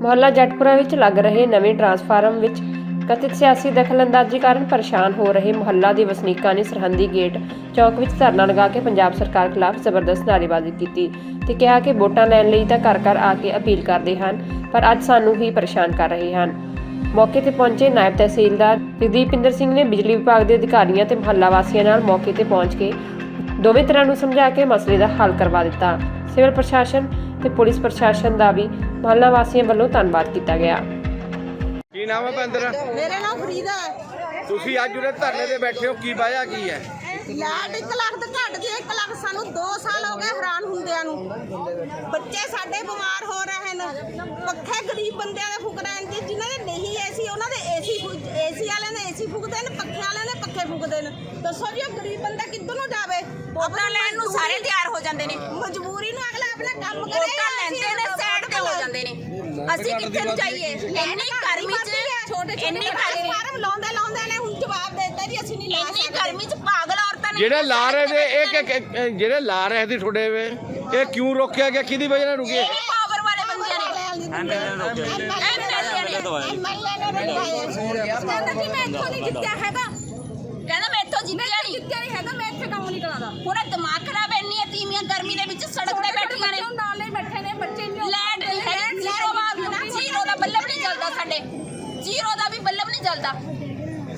ਮੁਹੱਲਾ ਜੱਟਪੁਰਾ ਵਿੱਚ ਲੱਗ ਰਹੇ ਨਵੇਂ ਟਰਾਂਸਫਾਰਮ ਵਿੱਚ ਕਥਿਤ ਸਿਆਸੀ ਦਖਲਅੰਦਾਜ਼ੀ ਕਾਰਨ ਪਰੇਸ਼ਾਨ ਹੋ ਰਹੇ ਮੁਹੱਲਾ ਦੇ ਵਸਨੀਕਾਂ ਨੇ ਸਰਹੰਦੀ ਗੇਟ ਚੌਕ ਵਿੱਚ ਧਰਨਾ ਲਗਾ ਕੇ ਪੰਜਾਬ ਸਰਕਾਰ ਖਿਲਾਫ ਜ਼ਬਰਦਸਤ ਨਾਅਰੇਬਾਜ਼ੀ ਕੀਤੀ ਤੇ ਕਿਹਾ ਕਿ ਵੋਟਾਂ ਲੈਣ ਲਈ ਤਾਂ ਘਰ ਘਰ ਆ ਕੇ ਅਪੀਲ ਕਰਦੇ ਹਨ, ਪਰ ਅੱਜ ਸਾਨੂੰ ਹੀ ਪਰੇਸ਼ਾਨ ਕਰ ਰਹੇ ਹਨ। ਮੌਕੇ ਤੇ ਪਹੁੰਚੇ ਨਾਇਬ ਤਹਿਸੀਲਦਾਰ ਦੀਪਿੰਦਰ ਸਿੰਘ ਨੇ ਬਿਜਲੀ ਵਿਭਾਗ ਦੇ ਅਧਿਕਾਰੀਆਂ ਤੇ ਮੁਹੱਲਾ ਵਾਸੀਆਂ ਨਾਲ ਮੌਕੇ ਤੇ ਪਹੁੰਚ ਕੇ ਦੋਵੇਂ ਤਰ੍ਹਾਂ ਨੂੰ ਸਮਝਾ ਕੇ ਮਸਲੇ ਦਾ ਹੱਲ ਕਰਵਾ ਦਿੱਤਾ। ਸਿਵਲ ਪ੍ਰਸ਼ਾਸਨ ਤੇ ਪੁਲਿਸ ਪ੍ਰਸ਼ਾਸਨ ਦਾ ਵੀ ਮੁਹੱਲਾ ਵਾਸੀਆਂ ਵੱਲੋਂ ਧੰਨਵਾਦ ਕੀਤਾ ਗਿਆ। ਕੀ ਨਾਮ ਹੈ ਭੰਦਰ ਮੇਰਾ ਨਾਮ ਫਰੀਦਾ ਹੈ। ਤੁਸੀਂ ਅੱਜ ਉਰੇ ਧਰਨੇ ਤੇ ਬੈਠੇ ਹੋ ਕੀ ਵਜ੍ਹਾ ਕੀ ਹੈ? ਲਾਟ 1 ਲੱਖ ਤੋਂ ਘੱਟ ਦੀ 1 ਲੱਖ ਸਾਨੂੰ 2 ਸਾਲ ਹੋ ਗਏ ਹੈਰਾਨ ਹੁੰਦਿਆਂ ਨੂੰ। ਬੱਚੇ ਸਾਡੇ ਬਿਮਾਰ ਹੋ ਰਹੇ ਨੇ। ਪੱਖੇ ਗਰੀਬ ਬੰਦਿਆਂ ਦੇ ਫੁਕ ਰਹੇ ਨੇ। ਜਿਨ੍ਹਾਂ ਦੇ ਨਹੀਂ ਏਸੀ ਉਹਨਾਂ ਦੇ ਏਸੀ ਏਸੀ ਵਾਲਿਆਂ ਨੇ ਏਸੀ ਫੁਕਦੇ ਨੇ ਪੱਖੇ ਵਾਲਿਆਂ ਨੇ ਪੱਖੇ ਫੁਕਦੇ ਨੇ। ਦੱਸੋ ਜੀ ਉਹ ਗਰੀਬ ਬੰਦਾ ਕਿੱਧਰ ਨੂੰ ਜਾਵੇ? ਵੋਟਾਂ ਲੈਣ ਨੂੰ ਸਾਰੇ ਤਿਆਰ ਹੋ ਜਾਂਦੇ ਨੇ। ਮਜਬੂਰੀ ਨੂੰ ਅਗਲਾ ਆਪਣਾ ਕੰਮ ਕਰੇ ਵੋਟਾਂ ਲੈਂਦੇ ਨੇ ਸਾਈਡ ਤੇ ਹੋ ਜਾਂਦੇ ਨੇ। ਅਸੀਂ ਕਿੱਥੇ ਨੂੰ ਜਾਈਏ? ਇੰਨੀ ਗਰਮੀ 'ਚ ਛੋਟੇ ਛੋਟੇ ਇੰਨੀ ਗਰਮੀ ਫਾਰਮ ਲਾਉਂਦੇ ਲਾਉਂਦੇ ਨੇ ਹੁਣ ਜਵਾਬ ਦੇ ਦਿੱਤਾ ਜੀ ਅਸੀਂ ਨਹੀਂ ਲਾ ਇੰਨੀ ਸਕਦੇ। ਗਰਮੀ 'ਚ ਪਾਗਲ ਔਰਤਾਂ ਨੇ ਜਿਹੜੇ ਲਾ ਰਹੇ ਨੇ ਇਹ ਕਿ- ਕਿ- ਇਹ ਜਿਹੜੇ ਲਾ ਰਹੇ ਸੀ ਤੁਹਾਡੇ ਵੇ ਇਹ ਕਿਉਂ ਰੋਕਿਆ ਗਿਆ? ਕਿਹਦੀ ਵਜ੍ਹਾ ਨਾਲ ਰੁਕੇ ਇਹ ਵੀ ਪਾਵਰ ਵਾਲੇ ਬੰਦਿਆਂ ਨੇ। ਕਹਿੰਦਾ ਜੀ ਮੈਂ ਇੱਥੋਂ ਨਹੀਂ ਜਿੱਤਿਆ ਹੈਗਾ। ਕਹਿੰਦਾ ਮੈਂ ਇੱਥੋਂ ਜਿੱਤਿਆ ਨਹੀਂ। ਜਿੱਤਿਆ ਨਹੀਂ ਹੈਗਾ ਮੈਂ ਇੱਥੇ ਕੰਮ ਨਹੀਂ ਕਰਾਦਾ ਹੁਣ ਇਹ ਦਿਮਾਗ ਖਰਾਬ ਇੰਨੀ ਹੈ ਤੀਵੀਆਂ ਗਰਮੀ ਦੇ ਵਿੱਚ ਸੜਕ ਤੇ ਬੈਠੀਆਂ ਨੇ ਨਾਲੇ ਬੈਠੇ ਨੇ ਬੱਚੇ ਨਹੀਂ ਲੈਂਡ ਨਹੀਂ ਹੈ ਜ਼ੀਰੋ ਵਾ ਜ਼ੀਰੋ ਦਾ ਬੱਲਬ ਨਹੀਂ ਜਲਦਾ ਸਾਡੇ ਜ਼ੀਰੋ ਦਾ ਵੀ ਬੱਲਬ ਨਹੀਂ ਜਲਦਾ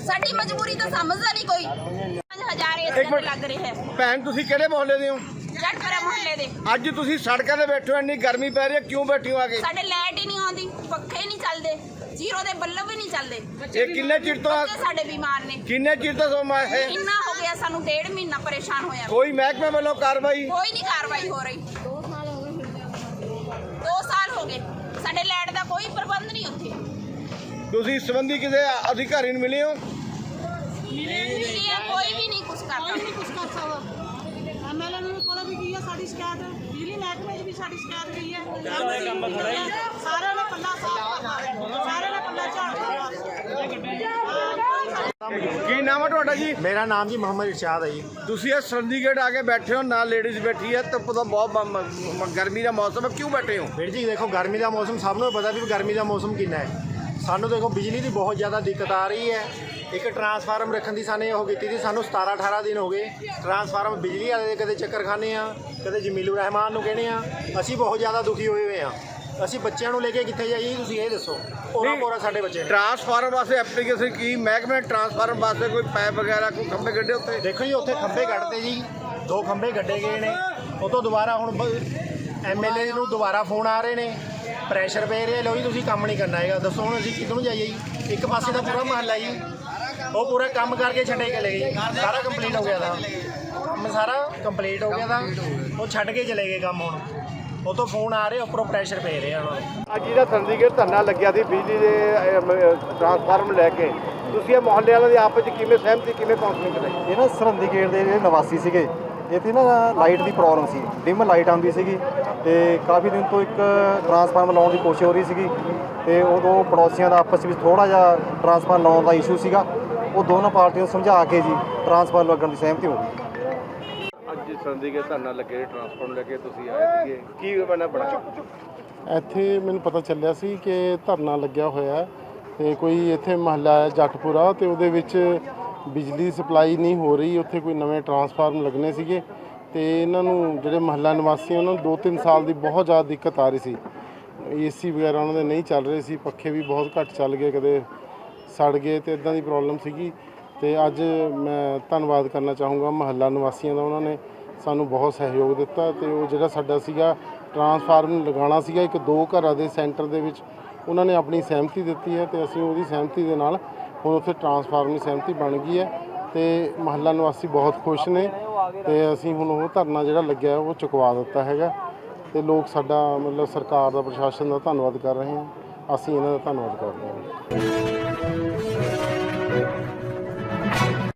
ਸਾਡੀ ਮਜਬੂਰੀ ਤਾਂ ਸਮਝਦਾ ਨਹੀਂ ਕੋਈ। 5000 ਇੱਕ ਏਸੀ ਮਿੰਟ। ਲੱਗ ਰਹੇ ਹੈ। ਭੈਣ ਤੁਸੀਂ ਕਿਹੜੇ ਮੁਹੱਲੇ ਦੇ ਹੋ? ਜੱਟਪੁਰਾ ਮੁਹੱਲੇ ਦੇ। ਅੱਜ ਤੁਸੀਂ ਸੜਕਾਂ ਤੇ ਬੈਠੇ ਹੋ ਇੰਨੀ ਗਰਮੀ ਪੈ ਰਹੀ ਹੈ ਕਿਉਂ ਬੈਠੇ ਹੋ ਆ ਕੇ? ਸਾਡੇ ਲਾਈਟ ਹੀ ਨਹੀਂ ਆਉਂਦੀ ਪੱਖੇ ਹੀ ਨਹੀਂ ਚੱਲਦੇ ਜ਼ੀਰੋ ਦੇ ਬੱਲਬ ਹੀ ਨਹੀਂ ਚੱਲਦੇ। ਇਹ ਕਿੰਨੇ ਚਿਰ ਤੋਂ ਸਾਡੇ ਬਿਮਾਰ ਨੇ। ਕਿੰਨੇ ਚਿਰ ਤੋਂ ਸਮਾਂ ਹੈ? ਇੰਨਾ ਹੋ ਗਿਆ ਸਾਨੂੰ ਡੇਢ ਮਹੀਨਾ ਪਰੇਸ਼ਾਨ ਹੋਇਆ। ਕੋਈ ਮਹਿਕਮੇ ਵੱਲੋਂ ਕਾਰਵਾਈ? ਕੋਈ ਨਹੀਂ ਕਾਰਵਾਈ ਹੋ ਰਹੀ। 2 ਸਾਲ ਹੋ ਗਏ। ਸਾਡੇ ਲਾਈਟ ਦਾ ਕੋਈ ਪ੍ਰਬੰਧ ਨਹੀਂ ਉੱਥੇ ਤੁਸੀਂ ਇਸ ਸੰਬੰਧੀ ਕਿਸੇ ਅਧਿਕਾਰੀ ਨੂੰ ਮਿਲੇ ਹੋ? ਮਿਲੀ ਹੈ, ਕੋਈ ਵੀ ਨਹੀਂ ਕੁਝ ਕਰਦਾ। ਕੁਝ ਕਰ ਸਕਦਾ। ਐਮਐਲਏ ਨੂੰ ਕੋਲ ਵੀ ਗਈ ਹੈ ਸਾਡੀ ਸ਼ਿਕਾਇਤ ਬਿਜਲੀ ਮਹਿਕਮੇ 'ਚ ਵੀ ਸਾਡੀ ਸ਼ਿਕਾਇਤ ਗਈ ਹੈ। ਸਾਰਿਆਂ ਨੇ ਪੱਲਾ ਸਾਫ਼ ਕਰਨਾ ਸਾਰਿਆਂ ਨੇ ਪੱਲਾ ਝਾੜ ਕੀ ਨਾਮ ਹੈ ਤੁਹਾਡਾ ਜੀ? ਮੇਰਾ ਨਾਮ ਜੀ ਮੁਹੰਮਦ ਇਰਸ਼ਾਦ ਹੈ ਜੀ। ਤੁਸੀਂ ਇਹ ਸਰੰਦੀਗੇਟ ਆ ਕੇ ਬੈਠੇ ਹੋ ਨਾਲ ਲੇਡੀਜ਼ ਬੈਠੀ ਹੈ। ਧੁੱਪ ਦਾ ਬਹੁਤ ਮ- ਮ- ਮ- ਗਰਮੀ ਦਾ ਮੌਸਮ ਹੈ। ਕਿਉਂ ਬੈਠੇ ਹੋ? ਵੀਰ ਜੀ ਦੇਖੋ ਗਰਮੀ ਦਾ ਮੌਸਮ ਸਭ ਨੂੰ ਪਤਾ ਵੀ ਗਰਮੀ ਦਾ ਮੌਸਮ ਕਿੰਨਾ ਹੈ। ਸਾਨੂੰ ਦੇਖੋ ਬਿਜਲੀ ਦੀ ਬਹੁਤ ਜ਼ਿਆਦਾ ਦਿੱਕਤ ਆ ਰਹੀ ਹੈ। ਇੱਕ ਟਰਾਂਸਫਾਰਮ ਰੱਖਣ ਦੀ ਸਾਨੇ ਉਹ ਕੀਤੀ ਸੀ ਸਾਨੂੰ 17 18 ਦਿਨ ਹੋ ਗਏ। ਟਰਾਂਸਫਾਰਮ ਬਿਜਲੀ ਵਾਲੇ ਦੇ ਕਦੇ ਚੱਕਰ ਖਾਨੇ ਆ ਕਦੇ ਜਮੀਲੂ ਰਹਿਮਾਨ ਨੂੰ ਕਹਿੰਦੇ ਆ ਅਸੀਂ ਬਹੁਤ ਜ਼ਿਆਦਾ ਦੁਖੀ ਹੋਏ ਹੋਏ ਆ ਅਸੀਂ ਬੱਚਿਆਂ ਨੂੰ ਲੈ ਕੇ ਕਿੱਥੇ ਜਾਈਏ ਤੁਸੀਂ ਇਹ ਦੱਸੋ। ਨਹੀਂ। ਪੋਰਾ ਸਾਡੇ ਬੱਚੇ ਟਰਾਂਸਫਾਰਮ ਵਾਸਤੇ ਐਪਲੀਕੇਸ਼ਨ ਕੀ? ਮਹਿਕਮੇ ਟਰਾਂਸਫਾਰਮ ਵਾਸਤੇ ਕੋਈ ਪਾਈਪ ਵਗੈਰਾ ਕੋਈ ਖੰਭੇ ਗੱਡੇ ਉੱਤੇ ਦੇਖੋ ਜੀ ਉੱਥੇ ਖੰਭੇ ਕੱਢਦੇ ਜੀ। ਦੋ ਖੰਭੇ ਗੱਡੇ ਗਏ ਨੇ। ਉਹ ਤੋਂ ਦੁਬਾਰਾ ਹੁਣ ਐਮਐਲਏ ਨੂੰ ਦੁਬਾਰਾ ਫੋਨ ਆ ਰਹੇ ਨੇ। ਪ੍ਰੈਸ਼ਰ ਪੈ ਰਿਹਾ ਲੋ ਜੀ ਤੁਸੀਂ ਕੰਮ ਨਹੀਂ ਕਰਨਾ ਹੈਗਾ। ਦੱਸੋ ਹੁਣ ਅਸੀਂ ਕਿੱਧਰ ਨੂੰ ਜਾਈਏ ਜੀ? ਇੱਕ ਪਾਸੇ ਦਾ ਪੂਰਾ ਮਹੱਲਾ ਜੀ। ਉਹ ਪੂਰਾ ਕੰਮ ਕਰਕੇ ਛੱਡੇ ਚਲੇ ਗਏ ਜੀ। ਸਾਰਾ ਕੰਪਲੀਟ ਹੋ ਗਿਆ ਦਾ ਕੰਮ ਸਾਰਾ ਕੰਪਲੀਟ ਹੋ ਗਿਆ ਦਾ ਉਹ ਛੱਡ ਕੇ ਚਲੇ ਗਏ ਕੰਮ ਹੁਣ। ਉਹ ਤੋਂ ਫੋਨ ਆ ਰਹੇ ਉੱਪਰੋਂ ਪ੍ਰੈਸ਼ਰ ਪੈ ਰਿਹਾ ਉਹਨਾਂ ਨੂੰ ਅੱਜ ਜਿਹੜਾ ਸਰੰਦੀਗੇਟ ਧਰਨਾ ਲੱਗਿਆ ਸੀ ਬਿਜਲੀ ਦੇ ਟਰਾਂਸਫਾਰਮ ਲੈ ਕੇ। ਤੁਸੀਂ ਇਹ ਮੁਹੱਲੇ ਵਾਲਿਆਂ ਦੀ ਆਪਸ ਵਿੱਚ ਕਿਵੇਂ ਸਹਿਮਤੀ ਕਿਵੇਂ ਕਾਉਂਸਲਿੰਗ ਕਰਾਈ ਇਹ ਨਾ ਸਰਹੰਦੀ ਗੇਟ ਦੇ ਜਿਹੜੇ ਨਿਵਾਸੀ ਸੀਗੇ ਇੱਥੇ ਨਾ ਲਾਈਟ ਦੀ ਪ੍ਰੋਬਲਮ ਸੀ। ਡਿਮ ਲਾਈਟ ਆਉਂਦੀ ਸੀਗੀ ਤੇ ਕਾਫੀ ਦਿਨ ਤੋਂ ਇੱਕ ਟਰਾਂਸਫਾਰਮਰ ਲਾਉਣ ਦੀ ਕੋਸ਼ਿਸ਼ ਹੋ ਰਹੀ ਸੀਗੀ ਤੇ ਉਦੋਂ ਪੜੋਸੀਆਂ ਦਾ ਆਪਸ ਵਿੱਚ ਥੋੜਾ ਜਿਹਾ ਟਰਾਂਸਫਾਰਮਰ ਲਾਉਣ ਦਾ ਇਸ਼ੂ ਸੀਗਾ। ਉਹ ਦੋਨੋਂ ਪਾਰਟੀਆਂ ਨੂੰ ਸਮਝਾ ਕੇ ਜੀ ਟਰਾਂਸਫਾਰਮਰ ਲੱਗਣ ਦੀ ਸਹਿਮਤੀ ਹੋ ਗਈ। ਅੱਜ ਸਰੰਦੀਗੇਟ ਧਰਨਾ ਲੱਗੇ ਟਰਾਂਸਫਾਰਮ ਲੈ ਕੇ ਤੁਸੀਂ ਆਏ ਸੀਗੇ। ਕੀ ਬਣਾ ਬਣਾ? ਇੱਥੇ ਮੈਨੂੰ ਪਤਾ ਚੱਲਿਆ ਸੀ ਕਿ ਧਰਨਾ ਲੱਗਿਆ ਹੋਇਆ ਹੈ ਤੇ ਕੋਈ ਇੱਥੇ ਮਹੱਲਾ ਹੈ ਜੱਟਪੁਰਾ ਤੇ ਉਹਦੇ ਵਿੱਚ ਬਿਜਲੀ ਸਪਲਾਈ ਨਹੀਂ ਹੋ ਰਹੀ, ਉੱਥੇ ਕੋਈ ਨਵੇਂ ਟਰਾਂਸਫਾਰਮ ਲੱਗਣੇ ਸੀਗੇ ਤੇ ਇਹਨਾਂ ਨੂੰ ਜਿਹੜੇ ਮਹੱਲਾ ਨਿਵਾਸੀ ਉਹਨਾਂ ਨੂੰ 2-3 ਸਾਲ ਦੀ ਬਹੁਤ ਜ਼ਿਆਦਾ ਦਿੱਕਤ ਆ ਰਹੀ ਸੀ। ਏਸੀ ਵਗੈਰਾ ਉਹਨਾਂ ਦੇ ਨਹੀਂ ਚੱਲ ਰਹੇ ਸੀ, ਪੱਖੇ ਵੀ ਬਹੁਤ ਘੱਟ ਚੱਲ ਗਏ, ਕਦੇ ਸੜ ਗਏ ਤੇ ਇਦਾਂ ਦੀ ਪ੍ਰੋਬਲਮ ਸੀਗੀ। ਤੇ ਅੱਜ ਮੈਂ ਧੰਨਵਾਦ ਕਰਨਾ ਚਾਹੂੰਗਾ ਮਹੱਲਾ ਨਿਵਾਸੀਆਂ ਦਾ, ਉਹਨਾਂ ਨੇ ਸਾਨੂੰ ਬਹੁਤ ਸਹਿਯੋਗ ਦਿੱਤਾ ਤੇ ਉਹ ਜਿਹੜਾ ਸਾਡਾ ਸੀਗਾ ਟਰਾਂਸਫਾਰਮ ਲਗਾਉਣਾ ਸੀਗਾ, ਇੱਕ ਦੋ ਘਰਾਂ ਦੇ ਸੈਂਟਰ ਦੇ ਵਿੱਚ, ਉਹਨਾਂ ਨੇ ਆਪਣੀ ਸਹਿਮਤੀ ਦਿੱਤੀ ਹੈ ਤੇ ਅਸੀਂ ਉਹਦੀ ਸਹਿਮਤੀ ਦੇ ਨਾਲ ਹੁਣ ਉੱਥੇ ਟਰਾਂਸਫਾਰਮ ਦੀ ਸਹਿਮਤੀ ਬਣ ਗਈ ਹੈ ਤੇ ਮਹੱਲਾ ਨਿਵਾਸੀ ਬਹੁਤ ਖੁਸ਼ ਨੇ ਤੇ ਅਸੀਂ ਹੁਣ ਉਹ ਧਰਨਾ ਜਿਹੜਾ ਲੱਗਿਆ ਉਹ ਚੁਕਵਾ ਦਿੱਤਾ ਹੈਗਾ ਤੇ ਲੋਕ ਸਾਡਾ ਮਤਲਬ ਸਰਕਾਰ ਦਾ, ਪ੍ਰਸ਼ਾਸਨ ਦਾ ਧੰਨਵਾਦ ਕਰ ਰਹੇ ਹਾਂ ਅਸੀਂ ਇਹਨਾਂ ਦਾ ਧੰਨਵਾਦ ਕਰਦੇ ਹਾਂ।